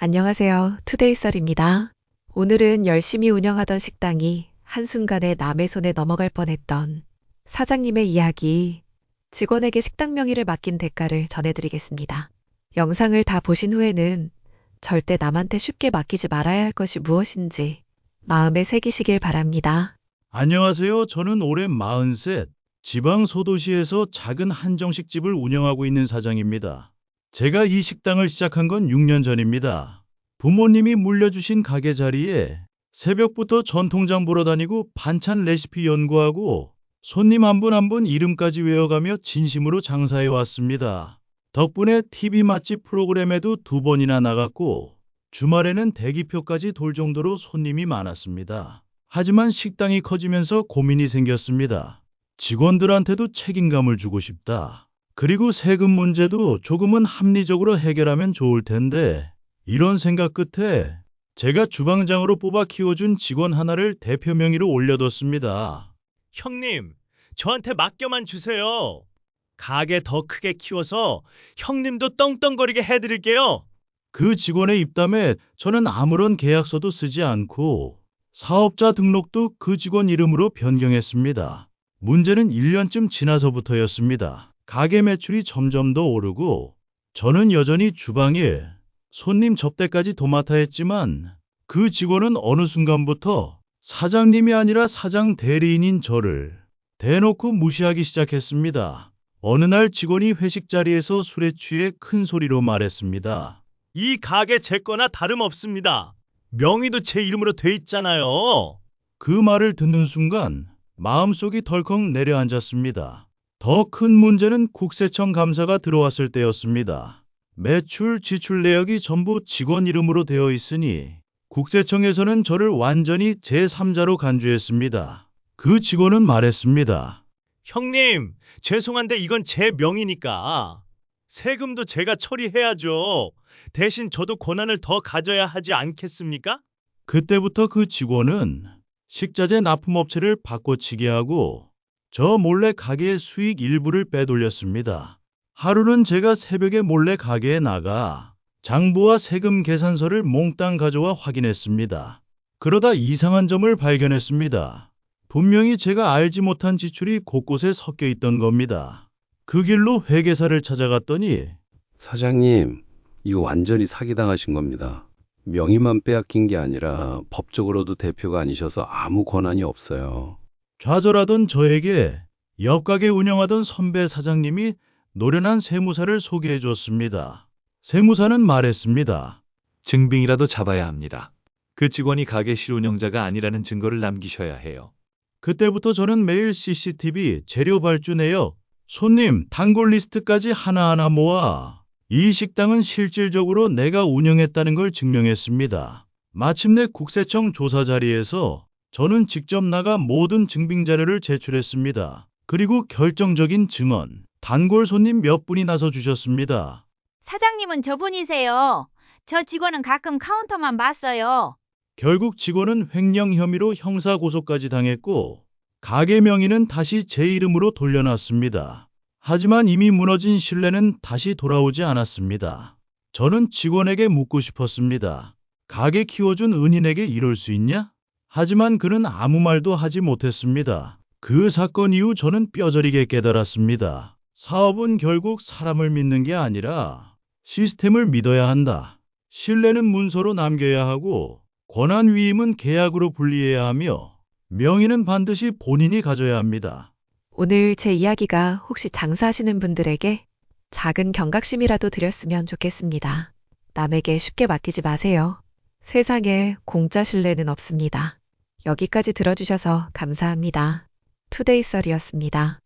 안녕하세요. 투데이 썰입니다. 오늘은 열심히 운영하던 식당이 한순간에 남의 손에 넘어갈 뻔했던 사장님의 이야기, 직원에게 식당 명의를 맡긴 대가를 전해드리겠습니다. 영상을 다 보신 후에는 절대 남한테 쉽게 맡기지 말아야 할 것이 무엇인지 마음에 새기시길 바랍니다. 안녕하세요. 저는 올해 43, 지방 소도시에서 작은 한정식집을 운영하고 있는 사장입니다. 제가 이 식당을 시작한 건 6년 전입니다. 부모님이 물려주신 가게 자리에 새벽부터 전통장 보러 다니고 반찬 레시피 연구하고 손님 한 분 한 분 이름까지 외워가며 진심으로 장사해 왔습니다. 덕분에 TV 맛집 프로그램에도 두 번이나 나갔고 주말에는 대기표까지 돌 정도로 손님이 많았습니다. 하지만 식당이 커지면서 고민이 생겼습니다. 직원들한테도 책임감을 주고 싶다. 그리고 세금 문제도 조금은 합리적으로 해결하면 좋을 텐데 이런 생각 끝에 제가 주방장으로 뽑아 키워준 직원 하나를 대표 명의로 올려뒀습니다. 형님, 저한테 맡겨만 주세요. 가게 더 크게 키워서 형님도 떵떵거리게 해드릴게요. 그 직원의 입담에 저는 아무런 계약서도 쓰지 않고 사업자 등록도 그 직원 이름으로 변경했습니다. 문제는 1년쯤 지나서부터였습니다. 가게 매출이 점점 더 오르고 저는 여전히 주방일, 손님 접대까지 도맡아 했지만 그 직원은 어느 순간부터 사장님이 아니라 사장 대리인인 저를 대놓고 무시하기 시작했습니다. 어느 날 직원이 회식 자리에서 술에 취해 큰 소리로 말했습니다. 이 가게 제 거나 다름없습니다. 명의도 제 이름으로 돼 있잖아요. 그 말을 듣는 순간 마음속이 덜컥 내려앉았습니다. 더 큰 문제는 국세청 감사가 들어왔을 때였습니다. 매출, 지출 내역이 전부 직원 이름으로 되어 있으니 국세청에서는 저를 완전히 제3자로 간주했습니다. 그 직원은 말했습니다. 형님, 죄송한데 이건 제 명의니까 세금도 제가 처리해야죠. 대신 저도 권한을 더 가져야 하지 않겠습니까? 그때부터 그 직원은 식자재 납품업체를 바꿔치기 하고 저 몰래 가게의 수익 일부를 빼돌렸습니다. 하루는 제가 새벽에 몰래 가게에 나가 장부와 세금 계산서를 몽땅 가져와 확인했습니다. 그러다 이상한 점을 발견했습니다. 분명히 제가 알지 못한 지출이 곳곳에 섞여 있던 겁니다. 그 길로 회계사를 찾아갔더니 사장님, 이거 완전히 사기당하신 겁니다. 명의만 빼앗긴 게 아니라 법적으로도 대표가 아니셔서 아무 권한이 없어요. 좌절하던 저에게 옆 가게 운영하던 선배 사장님이 노련한 세무사를 소개해 줬습니다. 세무사는 말했습니다. 증빙이라도 잡아야 합니다. 그 직원이 가게 실운영자가 아니라는 증거를 남기셔야 해요. 그때부터 저는 매일 CCTV 재료 발주내어 손님 단골 리스트까지 하나하나 모아 이 식당은 실질적으로 내가 운영했다는 걸 증명했습니다. 마침내 국세청 조사 자리에서 저는 직접 나가 모든 증빙 자료를 제출했습니다. 그리고 결정적인 증언, 단골 손님 몇 분이 나서 주셨습니다. 사장님은 저분이세요. 저 직원은 가끔 카운터만 봤어요. 결국 직원은 횡령 혐의로 형사 고소까지 당했고 가게 명의는 다시 제 이름으로 돌려놨습니다. 하지만 이미 무너진 신뢰는 다시 돌아오지 않았습니다. 저는 직원에게 묻고 싶었습니다. 가게 키워준 은인에게 이럴 수 있냐? 하지만 그는 아무 말도 하지 못했습니다. 그 사건 이후 저는 뼈저리게 깨달았습니다. 사업은 결국 사람을 믿는 게 아니라 시스템을 믿어야 한다. 신뢰는 문서로 남겨야 하고 권한 위임은 계약으로 분리해야 하며 명의는 반드시 본인이 가져야 합니다. 오늘 제 이야기가 혹시 장사하시는 분들에게 작은 경각심이라도 드렸으면 좋겠습니다. 남에게 쉽게 맡기지 마세요. 세상에 공짜 신뢰는 없습니다. 여기까지 들어주셔서 감사합니다. 투데이썰이었습니다.